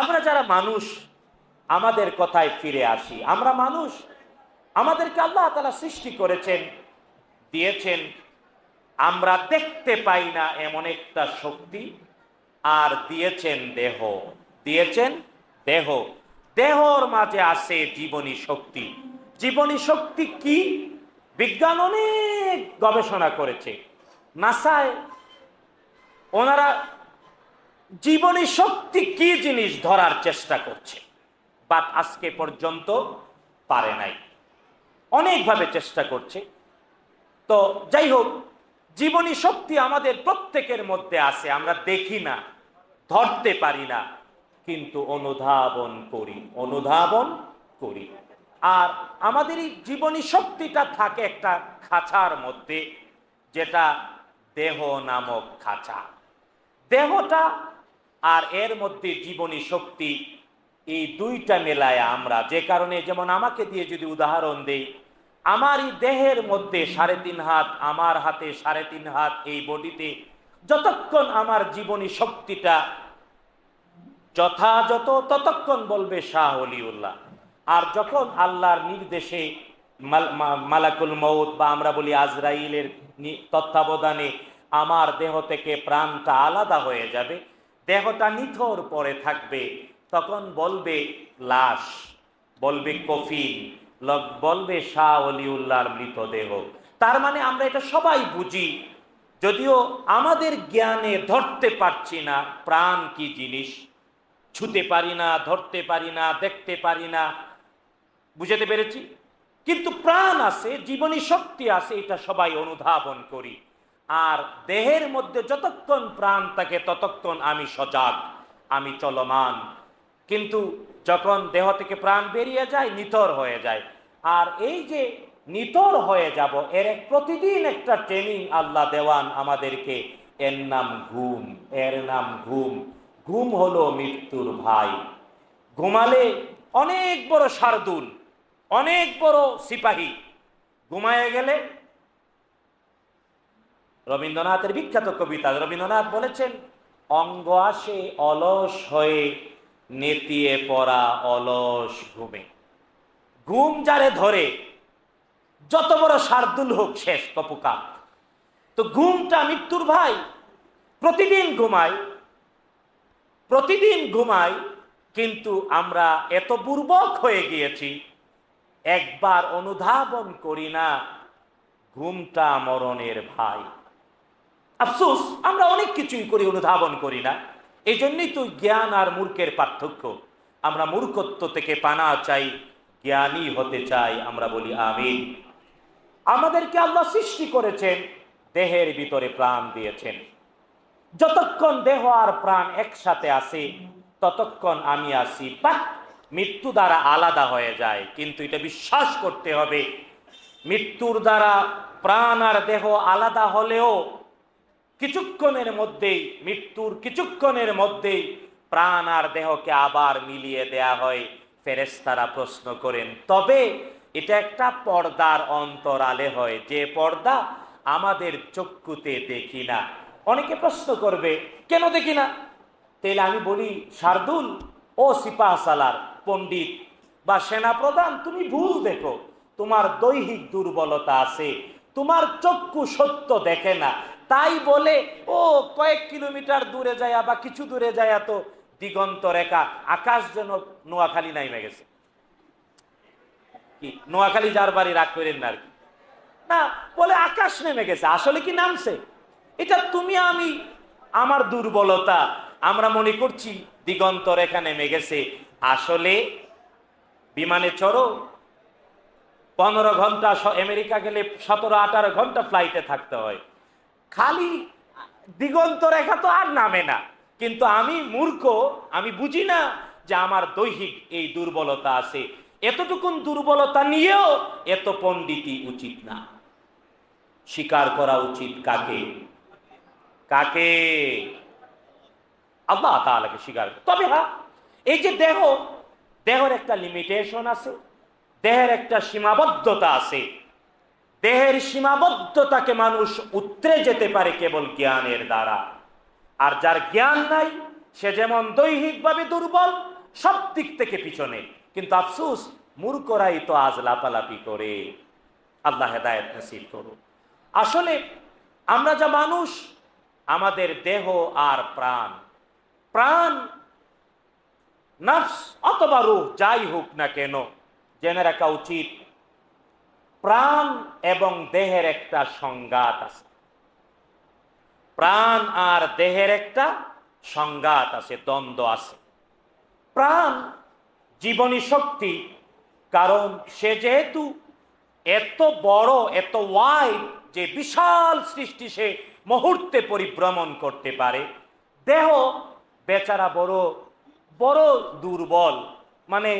আমরা যারা মানুষ, আমাদের কথায় ফিরে আসি। আমরা মানুষ, আমাদেরকে আল্লাহ তালা সৃষ্টি করেছেন, দিয়েছেন। আমরা দেখতে পাই না এমন একটা শক্তি, আর দিয়েছেন দেহ। দিয়েছেন দেহ। দেহর মাঝে আছে জীবনী শক্তি। জীবনী শক্তি কি? বিজ্ঞান অনেক গবেষণা করেছে। নাসায় ওনারা জীবনী শক্তি কি জিনিস ধরার চেষ্টা করছে? বাট আজকে পর্যন্ত পারে নাই। অনেকভাবে চেষ্টা করছে। তো যাই হোক, জীবনী শক্তি আমাদের প্রত্যেকের মধ্যে আছে, আমরা দেখি না, ধরতে পারি না, কিন্তু অনুধাবন করি অনুধাবন করি। আর আমাদের এই জীবনী শক্তিটা থাকে একটা খাঁচার মধ্যে, যেটা দেহ নামক খাঁচা। দেহটা আর এর মধ্যে জীবনী শক্তি, এই দুইটা মেলায় আমরা। যে কারণে যেমন আমাকে দিয়ে যদি উদাহরণ দেই আমার এই দেহের মধ্যে সাড়ে তিন হাত, আমার হাতে সাড়ে তিন হাত এই বডিতে যতক্ষণ আমার জীবনী শক্তিটা যথাযথ ততক্ষণ বলবে শাহ অলিউল্লাহ। আর যখন আল্লাহর নির্দেশে মালাকুল মৌত বা আমরা বলি আজরাইলের তত্ত্বাবধানে আমার দেহ থেকে প্রাণটা আলাদা হয়ে যাবে দেহটা নিথর পরে থাকবে, তখন বলবে লাশ, বলবে কফিন বলবে শাহ অলিউল্লাহর মৃতদেহ। তার মানে আমরা এটা সবাই বুঝি, যদিও আমাদের জ্ঞানে ধরতে পারছি না প্রাণ কি জিনিস, ছুতে পারি না, ধরতে পারি না, দেখতে পারি না। বুঝাতে পেরেছি? কিন্তু প্রাণ আছে, জীবনী শক্তি আছে, এটা সবাই অনুধাবন করি। আর দেহের মধ্যে যতক্ষণ প্রাণ থাকে ততক্ষণ আমি সজাগ, আমি চলমান। কিন্তু যখন দেহ থেকে প্রাণ বেরিয়ে যায় নিতর হয়ে যায়। আর এই যে নিতর হয়ে যাব, এর প্রতিদিন একটা ট্রেনিং আল্লাহ দেওয়ান আমাদেরকে। এর নাম ঘুম, এর নাম ঘুম। ঘুম হলো মৃত্যুর ভাই। ঘুমালে অনেক বড় শার্দুল অনেক বড় সিপাহী। ঘুমায় গেলে রবীন্দ্রনাথের বিখ্যাত কবিতা, রবীন্দ্রনাথ বলেছেন, অঙ্গ আসে অলস হয়ে, নেতিয়ে পড়া অলস ঘুমে। ঘুম যারে ধরে, যত বড় শার্দুল হোক শেষ কপুকাত তো ঘুমটা মৃত্যুর ভাই, প্রতিদিন ঘুমাই প্রতিদিন ঘুমাই, কিন্তু আমরা এত বুর্বক হয়ে গিয়েছি, একবার অনুধাবন করি না, ঘুমটা মরণের ভাই। আফসোস, আমরা অনেক কিছুই করি, অনুধাবন করি না। এই জন্যই তো জ্ঞান আর মূর্খের পার্থক্য। আমরা মূর্খত্ব থেকে পানা চাই, জ্ঞানী হতে চাই, আমরা বলি আমিন। আমাদেরকে আল্লাহ সৃষ্টি করেছেন, দেহের ভিতরে প্রাণ দিয়েছেন। যতক্ষণ দেহ আর প্রাণ একসাথে আছে, ততক্ষণ আমি আছি। বাট মৃত্যু দ্বারা আলাদা হয়ে যায়, কিন্তু এটা বিশ্বাস করতে হবে। মৃত্যুর দ্বারা প্রাণ আর দেহ আলাদা হলেও কিছুক্ষণের মধ্যেই, মৃত্যুর কিছুক্ষণের মধ্যেই প্রাণ আর দেহকে আবার মিলিয়ে দেয়া হয়। ফেরেস্তারা প্রশ্ন করেন, তবে এটা একটা পর্দার অন্তরালে হয়, যে পর্দা আমাদের চক্ষুতে দেখি না। অনেকে প্রশ্ন করবে, কেন দেখি না? তাহলে আমি বলি, শার্দুল, ও সিপাহ সালার পণ্ডিত বা সেনাপ্রধান, তুমি ভুল দেখো। তোমার দৈহিক দুর্বলতা আছে, তোমার চক্ষু সত্য দেখে না তাই বলে, ও, কয়েক কিলোমিটার দূরে যায় বা কিছু দূরে যায় তো দিগন্ত রেখা, আকাশ যেন নোয়াখালী নাইমে গেছে। কি, নোয়াখালী যার বাড়ি রাগ করেন না আর কি? না, বলে আকাশ নেমে গেছে, আসলে কি নামছে? এটা তুমি, আমি, আমার দুর্বলতা, আমরা মনে করছি দিগন্ত রেখা নেমে গেছে। আসলে বিমানে চড়ো, পনেরো ঘণ্টা আমেরিকা গেলে সতেরো আঠারো ঘণ্টা ফ্লাইটে থাকতে হয়। খালি দিগন্ত রেখা তো আর নামে না। কিন্তু আমি মূর্খ, আমি বুঝি না যে আমার দৈহিক এই দুর্বলতা আছে। এতটুকুন দুর্বলতা নিয়েও এত পণ্ডিতি উচিত না। স্বীকার করা উচিত কাকে? কাকে? আল্লাহ তাহলে স্বীকার কর- তবে হ্যাঁ এই যে দেহ, দেহের একটা লিমিটেশন আছে, দেহের একটা সীমাবদ্ধতা আছে। দেহের সীমাবদ্ধতাকে মানুষ উতরে যেতে পারে কেবল জ্ঞানের দ্বারা। আর যার জ্ঞান নাই, সে যেমন দৈহিকভাবে দুর্বল, সব দিক থেকে পিছনে। কিন্তু আফসুস, মূর্খরাই তো আজ লাপালাপি করে। আল্লাহ হেদায়ত নসিব করুন আসলে আমরা যা মানুষ, আমাদের দেহ আর প্রাণ। প্রাণ, নফস অথবা রূহ, যাই হোক না কেন, জেনে রাখা উচিত প্রাণ এবং দেহের একটা সংঘাত আছে। প্রাণ আর দেহের একটা সংঘাত আছে, দ্বন্দ্ব আছে। প্রাণ জীবনী শক্তি, কারণ সে যেহেতু এত বড়, এত ওয়াইড যে বিশাল সৃষ্টি সে মুহূর্তে পরিভ্রমণ করতে পারে, দেহ বেচারা বড় বড় দুর্বল মানে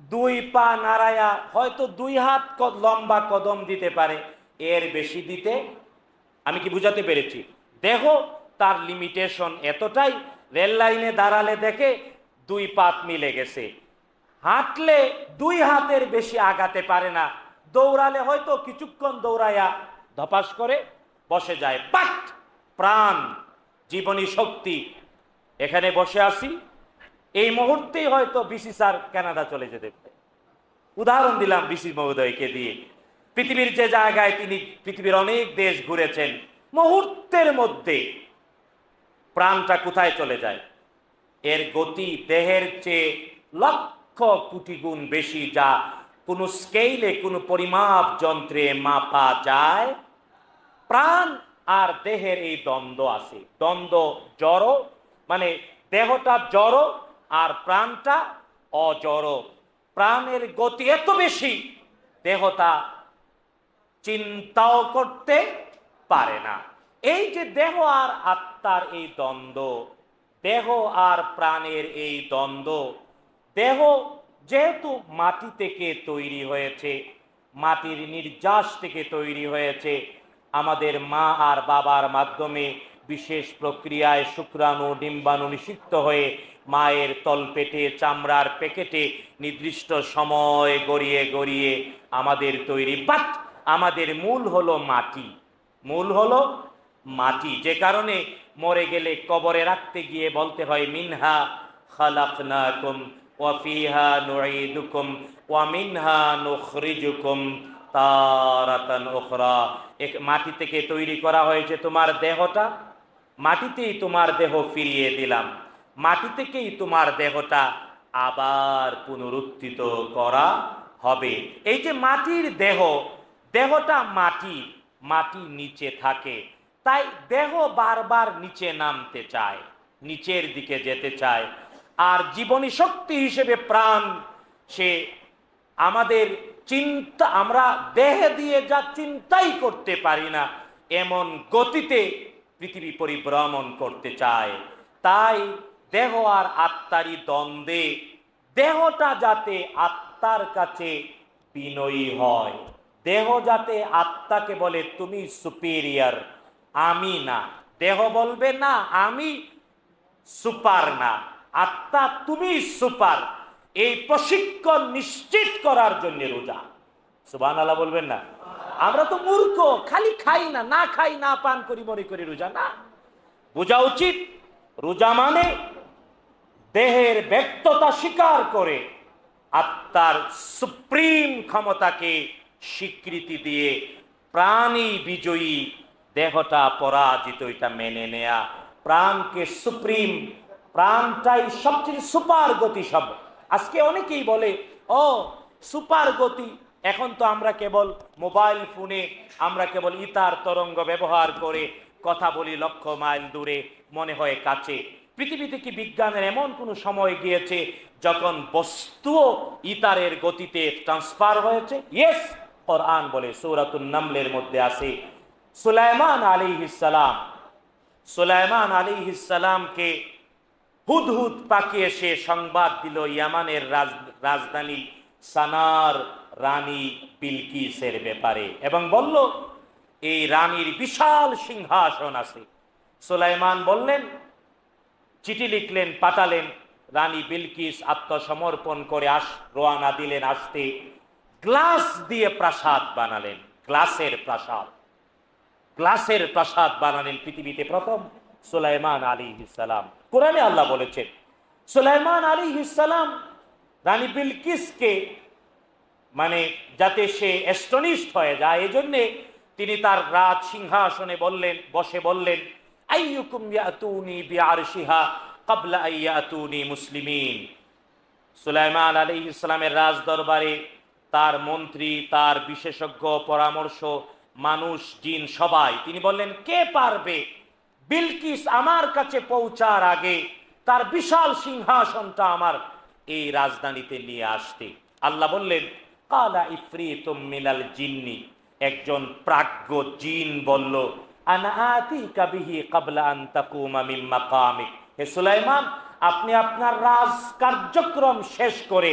দুই পা নাড়ায়া হয়তো দুই হাত লম্বা কদম দিতে পারে, এর বেশি দিতে আমি কি বুঝাতে পেরেছি? দেহ তার লিমিটেশন এতটাই, রেল লাইনে দাঁড়ালে দেখে দুই পাত মিলে গেছে। হাঁটলে দুই হাতের বেশি আগাতে পারে না, দৌড়ালে হয়তো কিছুক্ষণ দৌড়াইয়া ধপাস করে বসে যায়। বাট, প্রাণ, জীবনী শক্তি, এখানে বসে আছি। এই মুহূর্তেই হয়তো বিসি স্যার কানাডা চলে যেতে পারে। উদাহরণ দিলাম বিসি মহোদয়কে দিয়ে। পৃথিবীর যে জায়গায় তিনি পৃথিবীর অনেক দেশ ঘুরেছেন, মুহূর্তের মধ্যে প্রাণটা কোথায় চলে যায়? এর গতি দেহের চেয়ে লক্ষ কোটি গুণ বেশি যা কোনো স্কেলে কোনো পরিমাপ যন্ত্রে মাপা যায়। প্রাণ আর দেহের এই দ্বন্দ্ব আছে। দ্বন্দ্ব জড় মানে দেহটা জড় আর প্রাণটা অজড়। প্রাণের গতি এত বেশি দেহটা চিন্তাও করতে পারে না। এই যে দেহ আর আত্মার এই দ্বন্দ্ব, দেহ আর প্রাণের এই দ্বন্দ্ব, দেহ যেহেতু মাটি থেকে তৈরি হয়েছে, মাটির নির্যাস থেকে তৈরি হয়েছে, আমাদের মা আর বাবার মাধ্যমে বিশেষ প্রক্রিয়ায় শুক্রাণু, ডিম্বাণু নিষিক্ত হয়ে মায়ের তলপেটে, চামড়ার প্যাকেটে নির্দিষ্ট সময় গড়িয়ে গড়িয়ে আমাদের তৈরি বাট আমাদের মূল হলো মাটি। মূল হলো মাটি। যে কারণে মরে গেলে কবরে রাখতে গিয়ে বলতে হয়, মিনহা খালাকনাকুম ওয়া ফিহা নুঈদুকুম ওয়া মিনহা নুখরিজুকুম তারাতান উখরা। এক মাটি থেকে তৈরি করা হয়েছে তোমার দেহটা। মাটিতেই তোমার দেহ ফিরিয়ে দিলাম। মাটি থেকেই তোমার দেহটা আবার পুনরুত্থিত করা হবে। এই যে মাটির দেহ, দেহটা মাটি মাটি নিচে থাকে। তাই দেহ বারবার নিচে নামতে চায়, নিচের দিকে যেতে চায়। আর জীবনী শক্তি হিসেবে প্রাণ, সে আমাদের চিন্তা, আমরা দেহে দিয়ে যা চিন্তাই করতে পারি না, এমন গতিতে পৃথিবী পরিভ্রমণ করতে চায়। তাই দেহ আর আত্মারই দ্বন্দ্বে। দেহটা যাতে আত্মার কাছে বিনয়ী হয়। দেহ যাতে আত্মাকে বলে, তুমি সুপিরিয়র আমি না। দেহ বলবে, না, আমি সুপার না। আত্মা তুমি সুপার। এই প্রশিক্ষণ নিশ্চিত করার জন্য রোজা। সুবান আল্লাহ বলবেন না? আমরা তো মূর্খ, খালি খাই না না খাই, না পান করি, মনে করি রোজা না। বোঝা উচিত? রোজা মানে দেহের ব্যক্ততা স্বীকার করে আত্মার সুপ্রিম ক্ষমতাকে স্বীকৃতি দিয়ে প্রাণী বিজয়ী দেহটা পরাজিত, এটা মেনে নেয়া। প্রাণকে সুপ্রিম, প্রাণটাই সবচেয়ে সুপার গতি সব। আজকে অনেকেই বলে, ও, সুপার গতি, এখন তো আমরা কেবল মোবাইল ফোনে, আমরা কেবল ইতার তরঙ্গ ব্যবহার করে কথা বলি লক্ষ মাইল দূরে, মনে হয় কাছে। পৃথিবীতে কি বিজ্ঞানের এমন কোনো সময় গিয়েছে যখন বস্তুও ইতারের গতিতে ট্রান্সফার হয়েছে? ইয়েস কোরআন বলে সৌরাতুল নামলের মধ্যে আছে। সুলাইমান আলী সালাম, সুলাইমান আলী সালামকে হুদহুদ পাখি এসে সংবাদ দিল ইয়ামানের রাজধানী সানার রানী বিলকিসের ব্যাপারে এবং বলল, এই রানীর বিশাল সিংহাসন আছে। সুলাইমান বললেন চিঠি লিখলেন পাঠালেন রানী বিলকিস আত্মসমর্পণ করে আস, রোয়ানা দিলেন আসতে, গ্লাস দিয়ে প্রাসাদ বানালেন, গ্লাসের প্রাসাদ। গ্লাসের প্রাসাদ বানালেন পৃথিবীতে প্রথম সুলাইমান আলী ইসালাম কোরআনে আল্লাহ বলেছেন, সুলাইমান আলী ইসালাম রানী বিলকিসকে মানে যাতে সে এস্টনিস্ট হয়ে যায়, এজন্যে তিনি তার রাজ সিংহাসনে বললেন, বসে বললেন আইয়ুকুম ইয়াতুনি বিআরশিহা ক্বাবলা আইয়াতুনি মুসলিমিন। সুলাইমান আলী ইসলামের রাজ দরবারে তার মন্ত্রী, তার বিশেষজ্ঞ, পরামর্শ, মানুষ, জিন, সবাই, তিনি বললেন, কে পারবে বিলকিস আমার কাছে পৌঁছার আগে তার বিশাল সিংহাসনটা আমার এই রাজধানীতে নিয়ে আসতে? আল্লাহ বললেন, কালা ইফরিতুম মিনাল জিন্নি। একজন প্রাজ্ঞ জিন বলল আনা আতিকা বিহি ক্বাবলা আন তাকুমা মিন মাকামিক। হে সুলাইমান, আপনি আপনার রাজ কার্যক্রম শেষ করে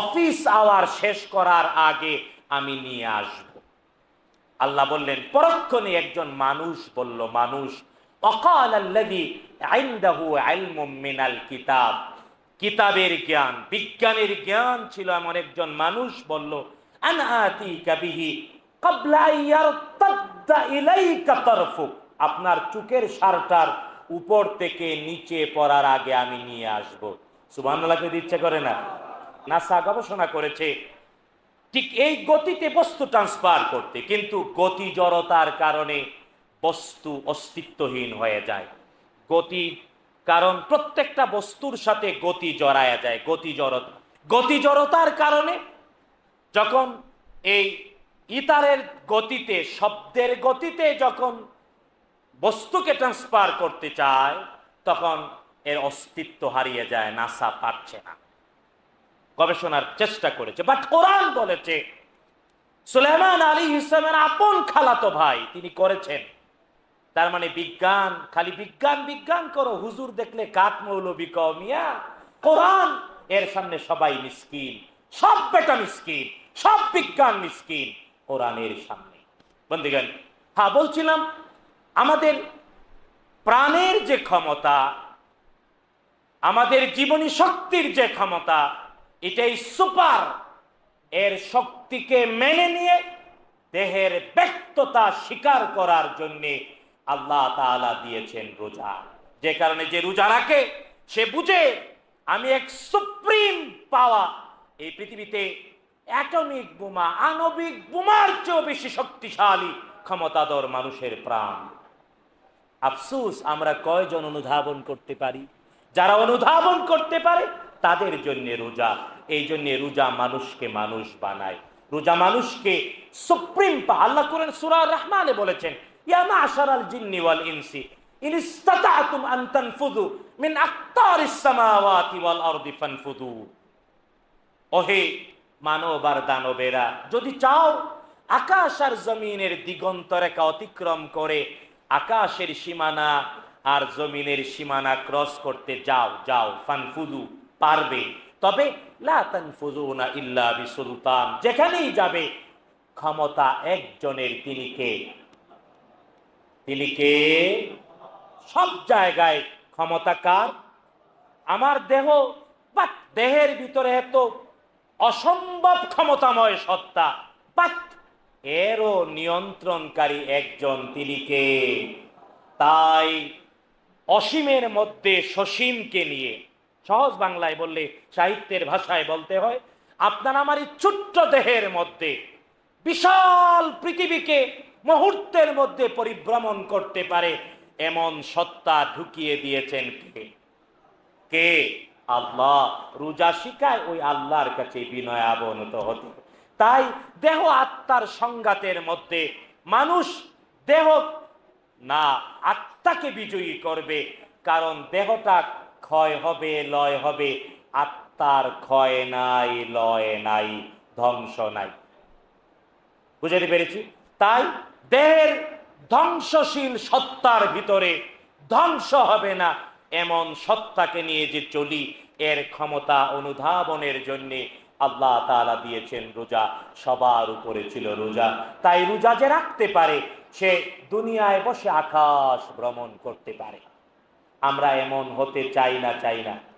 অফিস আওয়ার শেষ করার আগে আমি নিয়ে আসব। আল্লাহ বললেন, পরক্ষণে একজন মানুষ বলল, মানুষ কিতাব। কিতাবের জ্ঞান, বিজ্ঞানের জ্ঞান ছিল এমন একজন মানুষ বলল, আন আতিকা আপনার চুকের সারটার উপর থেকে নিচে পড়ার আগে আমি নিয়ে আসব। সুবহানাল্লাহকে ইচ্ছে করে না? নাসা গবেষণা করেছে, ঠিক এই গতিতে বস্তু ট্রান্সফার করতে, কিন্তু গতি জড়তার কারণে বস্তু অস্তিত্বহীন হয়ে যায়। গতি, কারণ প্রত্যেকটা বস্তুর সাথে গতি জড়ায়া যায়, গতি জড়তা। গতি জড়তার কারণে যখন এই ইতারের গতিতে, শব্দের গতিতে যখন বস্তুকে ট্রান্সফার করতে চায়, তখন এর অস্তিত্ব হারিয়ে যায়, নাসা পারছে না। গবেষণার চেষ্টা করেছে। বাট কোরআন বলেছে সুলেমান আলী ইসলামের আপন খালাতো ভাই, তিনি করেছেন। তার মানে বিজ্ঞান, খালি বিজ্ঞান বিজ্ঞান করো, হুজুর দেখলে কাঠ মৌলবি কমিয়া কোরআন এর সামনে সবাই মিসকিন, সব বেটা মিসকিন, সব বিজ্ঞান মিসকিন। কোরআনের সামনে। বন্দিগান হ্যাঁ বলছিলাম, আমাদের প্রাণের যে ক্ষমতা, আমাদের জীবনী শক্তির যে ক্ষমতা, এটাই সুপার। এর শক্তিকে মেনে নিয়ে, দেহের ব্যক্ততা স্বীকার করার জন্য আল্লাহ তাআলা দিয়েছেন রোজা। যে কারণে যে রোজা রাখে, সে বুঝে, আমি এক সুপ্রিম পাওয়া এই পৃথিবীতে অ্যাটমিক বোমা, আণবিক বোমার চেয়েও বেশি শক্তিশালী ক্ষমতাধর মানুষের প্রাণ। আফসুস, আমরা কয়জন অনুধাবন করতে পারি? যারা অনুধাবন করতে পারে, তাদের জন্য রোজা। এই জন্য রোজা মানুষকে মানুষ বানায়। রোজা মানুষকে সুপ্রিম পা আল্লাহ করেন সুরা রহমানে বলেছেন, ইয়া মাশারাল জিন্নি ওয়াল ইনসি, ইন আন তানফুযু মিন আকতারিস সামাওয়াতি ওয়াল আরদি ফানফুযু। ওহে মানব আর দানবেরা, যদি চাও আকাশ আর জমিনের দিগন্ত রেখা অতিক্রম করে আকাশের সীমানা আর জমিনের সীমানা ক্রস করতে যাও যাও, ফানফুদু পারবে। তবে ইল্লা বিসুলতান, যেখানেই যাবে, ক্ষমতা একজনের, তিনি কে? তিনি কে? সব জায়গায় ক্ষমতা কার? আমার দেহ বা দেহের ভিতরে এত অসম্ভব ক্ষমতাময় সত্তা। এরও নিয়ন্ত্রণকারী একজন তিনি কে তাই অসীমের মধ্যে সসীমকে নিয়ে সহজ বাংলায় বললে সাহিত্যের ভাষায় বলতে হয়, আপনার আমার এই ছোট্ট দেহের মধ্যে বিশাল পৃথিবীকে মুহূর্তের মধ্যে পরিভ্রমণ করতে পারে এমন সত্তা ঢুকিয়ে দিয়েছেন কে? কে? আল্লাহ। রোজা শিখায় ওই আল্লাহর কাছে বিনয় অবনত হতে। তাই দেহ আত্মার সংঘাতের মধ্যে মানুষ দেহ না, আত্মাকে বিজয়ী করবে, কারণ দেহটা ক্ষয় হবে, লয় হবে। আত্মার ক্ষয় নাই, লয় নাই, ধ্বংস নাই। বুঝাতে পেরেছি? তাই দেহের ধ্বংসশীল সত্তার ভিতরে ধ্বংস হবে না এমন সত্তাকে নিয়ে যে চলি, এর ক্ষমতা অনুধাবনের জন্য আল্লাহ তালা দিয়েছেন রোজা। সবার উপরে ছিল রোজা। তাই রোজা যে রাখতে পারে, সে দুনিয়ায় বসে আকাশ ভ্রমণ করতে পারে। আমরা এমন হতে চাই না চাই না।